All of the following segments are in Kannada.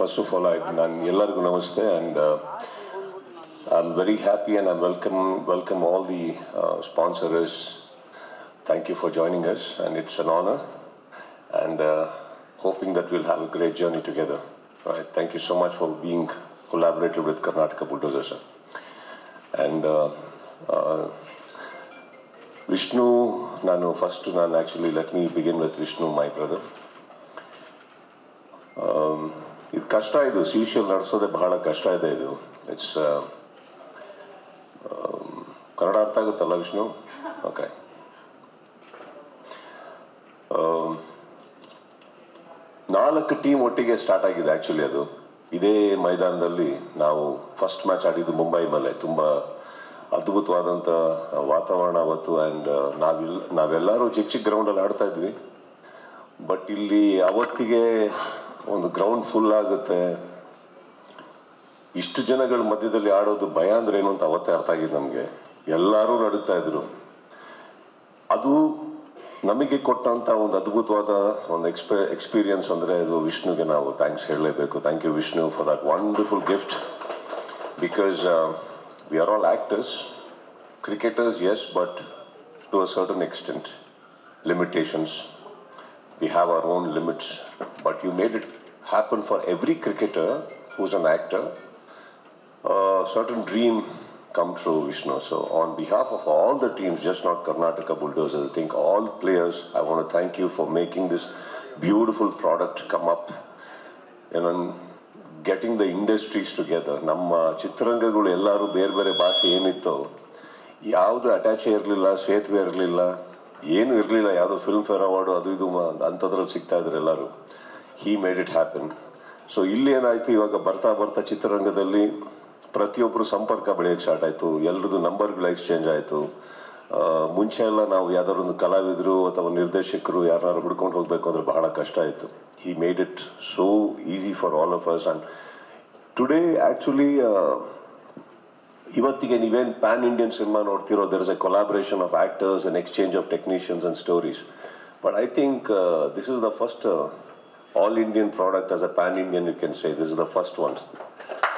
ಫಸ್ಟ್ ಆಫ್ ಆಲ್ ಐ ನಾನು ಎಲ್ಲರಿಗೂ ನಮಸ್ತೆ and I am very happy and I welcome welcome all the sponsors thank you for joining us and it's an honour and hoping that will have a great journey together thank you so much for being collaborated with Karnataka bulldozer sir and Vishnu ನಾನು ಫಸ್ಟ್ ನಾನು actually let me begin with Vishnu my brother ಇದು ಕಷ್ಟ ಇದು ಸಿ ಸಿ ನಡೆಸೋದೇ ಬಹಳ ಕಷ್ಟ ಇದೆ ಇದು. ಇಟ್ಸ್ ಕನ್ನಡ ಅರ್ಥ ಆಗುತ್ತಲ್ಲ ವಿಷ್ಣು? ಓಕೆ ನಾಲ್ಕು ಟೀಮ್ ಒಟ್ಟಿಗೆ ಸ್ಟಾರ್ಟ್ ಆಗಿದೆ ಆ್ಯಕ್ಚುಲಿ ಅದು. ಇದೇ ಮೈದಾನದಲ್ಲಿ ನಾವು ಫಸ್ಟ್ ಮ್ಯಾಚ್ ಆಡಿದ್ದು ಮುಂಬೈ ಮೇಲೆ. ತುಂಬ ಅದ್ಭುತವಾದಂಥ ವಾತಾವರಣ ಅವತ್ತು ಆ್ಯಂಡ್ ನಾವೆಲ್ಲ ನಾವೆಲ್ಲರೂ ಚಿಕ್ಕ ಚಿಕ್ಕ ಗ್ರೌಂಡಲ್ಲಿ ಆಡ್ತಾ ಇದ್ವಿ. ಬಟ್ ಇಲ್ಲಿ ಅವತ್ತಿಗೆ ಒಂದು ಗ್ರೌಂಡ್ ಫುಲ್ ಆಗುತ್ತೆ. ಇಷ್ಟು ಜನಗಳ ಮಧ್ಯದಲ್ಲಿ ಆಡೋದು ಭಯ ಅಂದ್ರೆ ಏನು ಅಂತ ಅವತ್ತೇ ಅರ್ಥ ಆಗಿದೆ ನಮಗೆ. ಎಲ್ಲರೂ ನಡುತ್ತಾ ಇದ್ರು. ಅದು ನಮಗೆ ಕೊಟ್ಟಂತ ಒಂದು ಅದ್ಭುತವಾದ ಒಂದು ಎಕ್ಸ್ಪೆ ಎಕ್ಸ್ಪೀರಿಯನ್ಸ್ ಅಂದರೆ ಅದು ವಿಷ್ಣುಗೆ ನಾವು ಥ್ಯಾಂಕ್ಸ್ ಹೇಳಲೇಬೇಕು. Thank you Vishnu for that wonderful gift because we are all actors cricketers as but to a certain extent limitations we have our own limits, but you made it happen for every cricketer who's an actor. A certain dream come true, Vishnu. So, on behalf of all the teams, just not Karnataka Bulldozers, I think all players, I want to thank you for making this beautiful product come up. You know, getting the industries together. ನಮ್ಮ ಚಿತ್ರರಂಗಗಳು ellaru bere bere ಭಾಷೆ ಏನಿತ್ತೋ ಯಾವುದು ಅಟ್ಯಾಚೇ ಇರಲಿಲ್ಲ ಸೇತುವೆ ಇರಲಿಲ್ಲ ಏನು ಇರಲಿಲ್ಲ. ಯಾವುದೋ ಫಿಲ್ಮ್ ಫೇರ್ ಅವಾರ್ಡು ಅದು ಇದು ಅಂಥದ್ರಲ್ಲಿ ಸಿಗ್ತಾ ಇದ್ರು ಎಲ್ಲರೂ. He made it happen so ಇಲ್ಲಿ ಏನಾಯಿತು? ಇವಾಗ ಬರ್ತಾ ಬರ್ತಾ ಚಿತ್ರರಂಗದಲ್ಲಿ ಪ್ರತಿಯೊಬ್ಬರು ಸಂಪರ್ಕ ಬೆಳೆಯೋಕ್ಕೆ ಸ್ಟಾರ್ಟ್ ಆಯಿತು. ಎಲ್ರದ್ದು ನಂಬರ್ಗಳು ಎಕ್ಸ್ಚೇಂಜ್ ಆಯಿತು. ಮುಂಚೆ ಎಲ್ಲ ನಾವು ಯಾವ್ದಾದ್ರು ಒಂದು ಕಲಾವಿದರು ಅಥವಾ ನಿರ್ದೇಶಕರು ಯಾರು ಹುಡ್ಕೊಂಡು ಹೋಗಬೇಕು ಅಂದ್ರೆ ಬಹಳ ಕಷ್ಟ ಆಯಿತು he made it so easy for all of us and today actually ಇವತ್ತಿಗೆ ನೀವೇನು pan Indian cinema ನೋಡ್ತಿರೋ there is a collaboration of actors and exchange of technicians and stories but I think this is the first all Indian product as a pan Indian you can say this is the first ones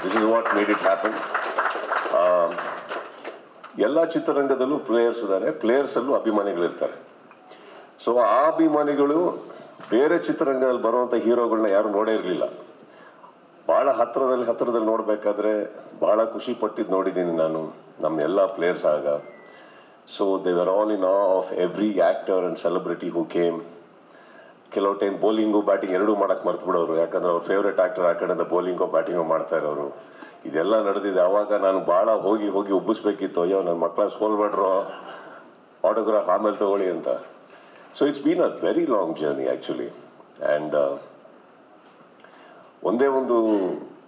this is what made it happen ಎಲ್ಲ ಚಿತ್ರರಂಗದಲ್ಲೂ ಪ್ಲೇಯರ್ಸ್ ಇದ್ದಾರೆ. ಪ್ಲೇಯರ್ಸಲ್ಲೂ ಅಭಿಮಾನಿಗಳಿರ್ತಾರೆ. ಸೊ ಆ ಅಭಿಮಾನಿಗಳು ಬೇರೆ ಚಿತ್ರರಂಗದಲ್ಲಿ ಬರುವಂಥ ಹೀರೋಗಳನ್ನ ಯಾರು ನೋಡೇ ಇರಲಿಲ್ಲ. ಬಹಳ ಹತ್ರದಲ್ಲಿ ಹತ್ರದಲ್ಲಿ ನೋಡಬೇಕಾದ್ರೆ ಬಹಳ ಖುಷಿ ಪಟ್ಟಿದ್ದು ನೋಡಿದ್ದೀನಿ ನಾನು ನಮ್ಮ ಎಲ್ಲ ಪ್ಲೇಯರ್ಸ್ ಆಗ. So they were all in of every actor and celebrity who came ಕೆಲವು ಟೈಮ್ ಬೌಲಿಂಗು ಬ್ಯಾಟಿಂಗ್ ಎರಡೂ ಮಾಡಕ್ ಮರ್ತು ಬಿಡೋರು. ಯಾಕಂದ್ರೆ ಅವ್ರ ಫೇವ್ರೆಟ್ ಆಕ್ಟರ್ ಆ ಕಡೆಯಿಂದ ಬೌಲಿಂಗು ಬ್ಯಾಟಿಂಗು ಮಾಡ್ತಾ ಇರೋರು. ಇದೆಲ್ಲ ನಡೆದಿದೆ. ಅವಾಗ ನಾನು ಬಹಳ ಹೋಗಿ ಹೋಗಿ ಉಬ್ಬಿಸ್ಬೇಕಿತ್ತು. ಅಯ್ಯೋ ನನ್ನ ಮಕ್ಕಳ ಸೋಲ್ಬೇಡ್ರೋ ಆಟೋಗ್ರಾಫ್ ಆಮೇಲೆ ತಗೊಳ್ಳಿ ಅಂತ. So it's been a very long journey actually and ಒಂದೇ ಒಂದು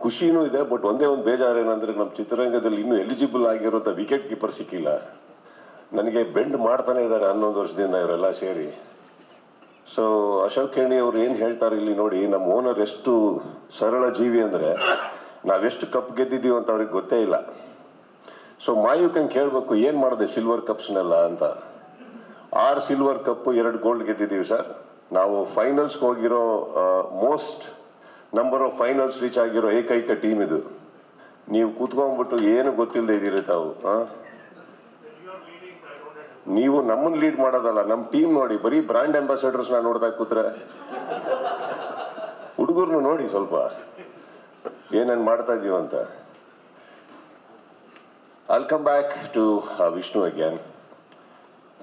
ಖುಷಿನೂ ಇದೆ ಬಟ್ ಒಂದೇ ಒಂದು ಬೇಜಾರು ಏನಂದ್ರೆ ನಮ್ಮ ಚಿತ್ರರಂಗದಲ್ಲಿ ಇನ್ನೂ ಎಲಿಜಿಬಲ್ ಆಗಿರೋಂಥ ವಿಕೆಟ್ ಕೀಪರ್ ಸಿಕ್ಕಿಲ್ಲ. ನನಗೆ ಬೆಂಡ್ ಮಾಡ್ತಾನೆ ಇದ್ದಾರೆ ಹನ್ನೊಂದು ವರ್ಷದಿಂದ ಇವರೆಲ್ಲ ಸೇರಿ. ಸೊ ಅಶೋಕ್ ಖೇಣಿ ಅವ್ರು ಏನು ಹೇಳ್ತಾರೆ ಇಲ್ಲಿ ನೋಡಿ, ನಮ್ಮ ಓನರ್ ಎಷ್ಟು ಸರಳ ಜೀವಿ ಅಂದ್ರೆ ನಾವೆಷ್ಟು ಕಪ್ ಗೆದ್ದಿದ್ದೀವಿ ಅಂತ ಅವ್ರಿಗೆ ಗೊತ್ತೇ ಇಲ್ಲ. ಸೊ ಮಾಯುಕಂಗೆ ಕೇಳಬೇಕು, ಏನು ಮಾಡಿದೆ ಸಿಲ್ವರ್ ಕಪ್ಸ್ನೆಲ್ಲ ಅಂತ. ಆರು ಸಿಲ್ವರ್ ಕಪ್ ಎರಡು ಗೋಲ್ಡ್ ಗೆದ್ದಿದ್ದೀವಿ ಸರ್ ನಾವು ಫೈನಲ್ಸ್ಗೆ ಹೋಗಿರೋ most number of finals reach ಆಗಿರೋ ಏಕೈಕ ಟೀಮ್ ಇದು. ನೀವು ಕೂತ್ಕೊಂಡ್ಬಿಟ್ಟು ಏನು ಗೊತ್ತಿಲ್ಲದೆ ಇದ್ದೀರಿ ತಾವು? ನೀವು ನಮ್ಮನ್ನ ಲೀಡ್ ಮಾಡೋದಲ್ಲ ನಮ್ಮ ಟೀಮ್ ನೋಡಿ, ಬರೀ ಬ್ರ್ಯಾಂಡ್ ಅಂಬಾಸಡರ್ಸ್ ನಾ ನೋಡ್ತಾ ಕೂತ್ರೆ. ಹುಡುಗರ್ನು ನೋಡಿ ಸ್ವಲ್ಪ, ಏನೇನು ಮಾಡ್ತಾ ಇದೀವಂತ. I'll back to Vishnu again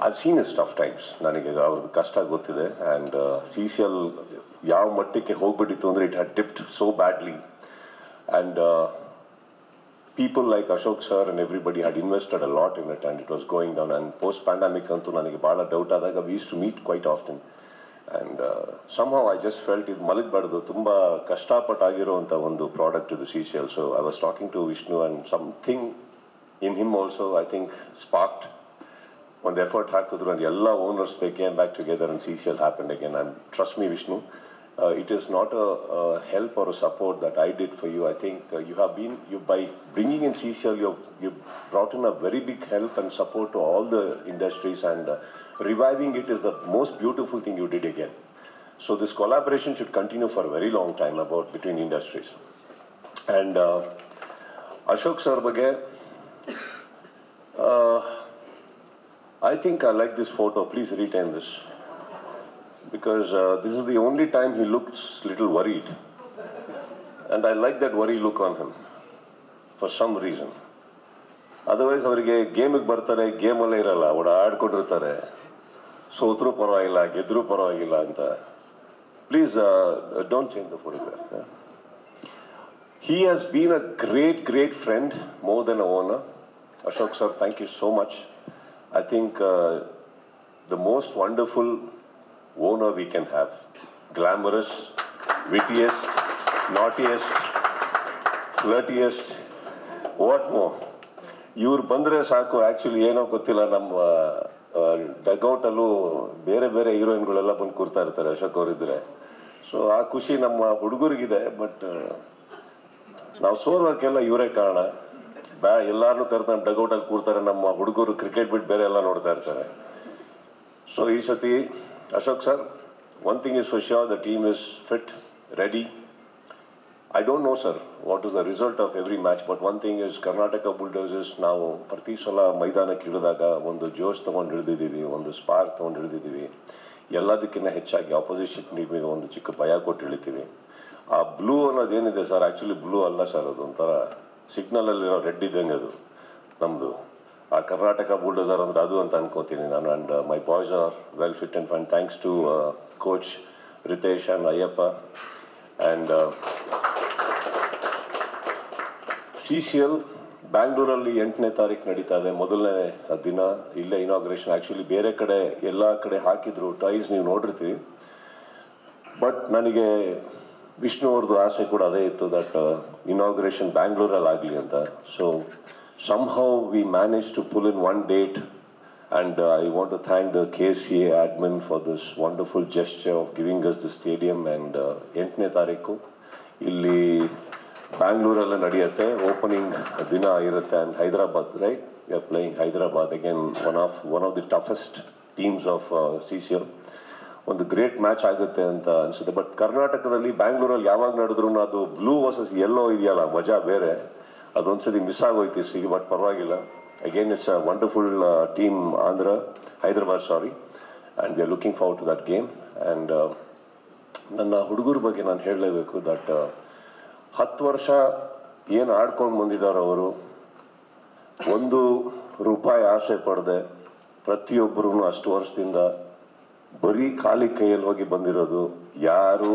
again. I've seen his tough times. ನನಗೆ ಅವ್ರದ್ದು ಕಷ್ಟ ಗೊತ್ತಿದೆ. ಆ್ಯಂಡ್ ಸಿ ಸಿ ಎಲ್ ಯಾವ ಮಟ್ಟಕ್ಕೆ ಹೋಗ್ಬಿಟ್ಟಿತ್ತು ಅಂದರೆ it had tipped so badly and people like Ashok sir and everybody had invested a lot in it and it was going down and post pandemic ಅಂತೂ ನನಗೆ ಭಾಳ ಡೌಟ್ ಆದಾಗ we to meet quite often and somehow I just felt ಇದು ಮಲಗಬಾರ್ದು. ತುಂಬ ಕಷ್ಟಪಟ್ಟಾಗಿರುವಂಥ ಒಂದು ಪ್ರಾಡಕ್ಟ್ ಇದು C C L so I was talking to Vishnu and something in him also, I think, sparked ಒಂದು ಎಫರ್ಟ್ ಹಾಕಿದ್ರು and ಎಲ್ಲ owners they came back together and C C L happen again and trust me Vishnu it is not a help or support that I did for you I think you have been you by bringing in C C L you you brought in a very big help and support to all the industries and reviving it is the most beautiful thing you did again So this collaboration should continue for a very long time about between industries. And uh, Ashok sir ಬಗ್ಗೆ uh, I think I like this photo. Please retain this. Because uh, this is the only time he looks little worried. And I like that worry look on him for some reason. Otherwise ಅವರಿಗೆ ಗೇಮಿಗೆ ಬರ್ತಾರೆ ಗೇಮಲ್ಲೇ ಇರಲ್ಲ ಅವಡ ಆಡ್ಕೊಂಡಿರ್ತಾರೆ ಸೋತ್ರೂ ಪರವಾಗಿಲ್ಲ ಗೆದ್ರೂ ಪರವಾಗಿಲ್ಲ ಅಂತ please don't change the photograph He has been a great, great friend, more than a owner. Ashok sir, thank you so much. I think uh, the most wonderful owner we can have. Glamorous, wittiest, naughtiest, flirtiest, what more? ಇವ್ರು ಬಂದರೆ ಸಾಕು ಆ್ಯಕ್ಚುಲಿ ಏನೋ ಗೊತ್ತಿಲ್ಲ ನಮ್ಮ ಡಗೌಟಲ್ಲೂ ಬೇರೆ ಬೇರೆ ಹೀರೋಯಿನ್ಗಳೆಲ್ಲ ಬಂದು ಕೂರ್ತಾ ಇರ್ತಾರೆ ಅಶೋಕ್ ಅವರಿದ್ರೆ ಸೊ ಆ ಖುಷಿ ನಮ್ಮ ಹುಡುಗರಿಗಿದೆ ಬಟ್ ನಾವು ಸೋಲೋಕ್ಕೆಲ್ಲ ಇವರೇ ಕಾರಣ ಬ್ಯಾ ಎಲ್ಲಾರನ್ನೂ ಕರ್ಕೊಂಡು ಡಗೌಟಲ್ಲಿ ಕೂರ್ತಾರೆ. ನಮ್ಮ ಹುಡುಗರು ಕ್ರಿಕೆಟ್ ಬಿಟ್ಟು ಬೇರೆ ಎಲ್ಲ ನೋಡ್ತಾ ಇರ್ತಾರೆ. ಸೊ ಈ ಸತಿ Ashok sir one thing is for sure the team is fit ready I don't know sir what is the result of every match but one thing is Karnataka Bulldozers ನಾವು ಪ್ರತಿ ಸಲ ಮೈದಾನಕ್ಕೆ ಇಳಿದಾಗ ಒಂದು ಜೋಶ್ ತೊಗೊಂಡು ಹಿಡಿದಿದ್ದೀವಿ ಒಂದು ಸ್ಪಾರ್ಕ್ ತೊಗೊಂಡು ಹಿಡಿದಿದ್ದೀವಿ ಎಲ್ಲದಕ್ಕಿಂತ ಹೆಚ್ಚಾಗಿ ಆಪೋಸಿಷನ್ ಟೀಮಿಗೆ ಒಂದು ಚಿಕ್ಕ ಭಯ ಕೊಟ್ಟು ಇಳಿತೀವಿ. ಆ ಬ್ಲೂ ಅನ್ನೋದೇನಿದೆ ಸರ್ ಆ್ಯಕ್ಚುಲಿ ಬ್ಲೂ ಅಲ್ಲ ಸರ್ ಅದೊಂಥರ ಸಿಗ್ನಲಲ್ಲಿರೋ ರೆಡ್ ಇದ್ದಂಗೆ ಅದು. ನಮ್ಮದು ಆ ಕರ್ನಾಟಕ ಬುಲ್ಡೋಸರ್ ಅಂದರೆ ಅದು ಅಂತ ಅನ್ಕೋತೀನಿ ನಾನು. And my boys are well fit and fine thanks to coach Ritesh and Ayyappa and C C L ಬ್ಯಾಂಗ್ಳೂರಲ್ಲಿ ಎಂಟನೇ ತಾರೀಕು ನಡೀತಾ ಇದೆ. ಮೊದಲನೇ ದಿನ ಇಲ್ಲೇ ಇನಾಗ್ರೇಷನ್ ಆ್ಯಕ್ಚುಲಿ ಬೇರೆ ಕಡೆ, ಎಲ್ಲ ಕಡೆ ಹಾಕಿದ್ರು. ಟೈಸ್ ನೀವು ನೋಡಿರ್ತೀವಿ ಬಟ್ ನನಗೆ ವಿಷ್ಣು ಅವ್ರದ್ದು ಆಸೆ ಕೂಡ ಅದೇ ಇತ್ತು ದಟ್ ಇನಾಗ್ರೇಷನ್ ಬ್ಯಾಂಗ್ಳೂರಲ್ಲಿ ಆಗಲಿ ಅಂತ. So somehow we manage to pull in one date and I want to thank the K C A admin for this wonderful of of giving us the and and ಎಂಟನೇ ತಾರೀಕು. ಇಲ್ಲಿ ಬ್ಯಾಂಗ್ಳೂರಲ್ಲೇ ನಡೆಯುತ್ತೆ. ಓಪನಿಂಗ್ ದಿನ ಇರುತ್ತೆ and Hyderabad right we are playing Hyderabad again one of one of the toughest teams of C C L ಒಂದು ಗ್ರೇಟ್ ಮ್ಯಾಚ್ ಆಗುತ್ತೆ ಅಂತ ಅನ್ಸುತ್ತೆ. ಬಟ್ ಕರ್ನಾಟಕದಲ್ಲಿ ಬ್ಯಾಂಗ್ಳೂರಲ್ಲಿ ಯಾವಾಗ ನಡೆದ್ರು ಅದು ಬ್ಲೂ ವರ್ಸಸ್ ಎಲ್ಲೋ ಇದೆಯಲ್ಲ, ಮಜಾ ಬೇರೆ. ಅದೊಂದ್ಸತಿ ಮಿಸ್ ಆಗೋಯ್ತು ಸಿಗಿ ಬಟ್ ಪರವಾಗಿಲ್ಲ. Again it's a wonderful team Andhra Hyderabad sorry and we are looking forward to that game and ನನ್ನ ಹುಡುಗರ ಬಗ್ಗೆ ನಾನು ಹೇಳಲೇಬೇಕು ದಟ್ ಹತ್ತು ವರ್ಷ ಏನು ಆಡ್ಕೊಂಡು ಬಂದಿದ್ದಾರೆ ಅವರು, ಒಂದು ರೂಪಾಯಿ ಆಸೆ ಪಡದೆ ಪ್ರತಿಯೊಬ್ಬರೂ ಅಷ್ಟು ವರ್ಷದಿಂದ ಬರೀ ಖಾಲಿ ಕೈಯಲ್ಲಿ ಹೋಗಿ ಬಂದಿರೋದು ಯಾರು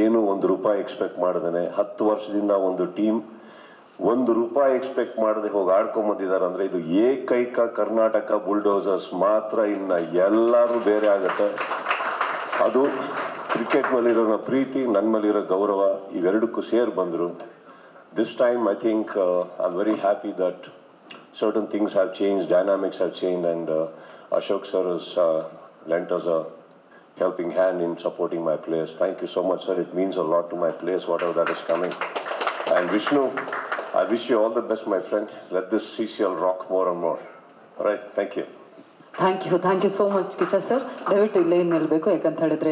ಏನು ಒಂದು ರೂಪಾಯಿ ಎಕ್ಸ್ಪೆಕ್ಟ್ ಮಾಡ್ದೇನೆ. ಹತ್ತು ವರ್ಷದಿಂದ ಒಂದು ಟೀಮ್ ಒಂದು ರೂಪಾಯಿ ಎಕ್ಸ್ಪೆಕ್ಟ್ ಮಾಡದೆ ಹೋಗಿ ಆಡ್ಕೊಂಬಂದಿದ್ದಾರೆ ಅಂದ್ರೆ ಇದು ಏಕೈಕ ಕರ್ನಾಟಕ ಬುಲ್ಡೋಸರ್ಸ್ ಮಾತ್ರ ಇನ್ನ ಎಲ್ಲರೂ ಬೇರೆ ಆಗುತ್ತೆ. ಅದು ಕ್ರಿಕೆಟ್ ಮೇಲಿರೋ ಪ್ರೀತಿ ನನ್ನ ಮೇಲಿರೋ ಗೌರವ ಇವೆರಡಕ್ಕೂ ಸೇರಿ ಬಂದರು. This time I think I am very happy that certain things have change dynamics have change and Ashok sir lent us a helping hand in supporting my players. Thank you so much, sir. It means a lot to my players, whatever that is coming. And Vishnu, I wish you all the best, my friend. Let this CCL rock more and more. All right, thank you. Thank you thank you so much Kichcha sir ದಯವಿಟ್ಟು ಇಲ್ಲೇ ನಿಲ್ಲಬೇಕು ಯಾಕಂತ ಹೇಳಿದ್ರೆ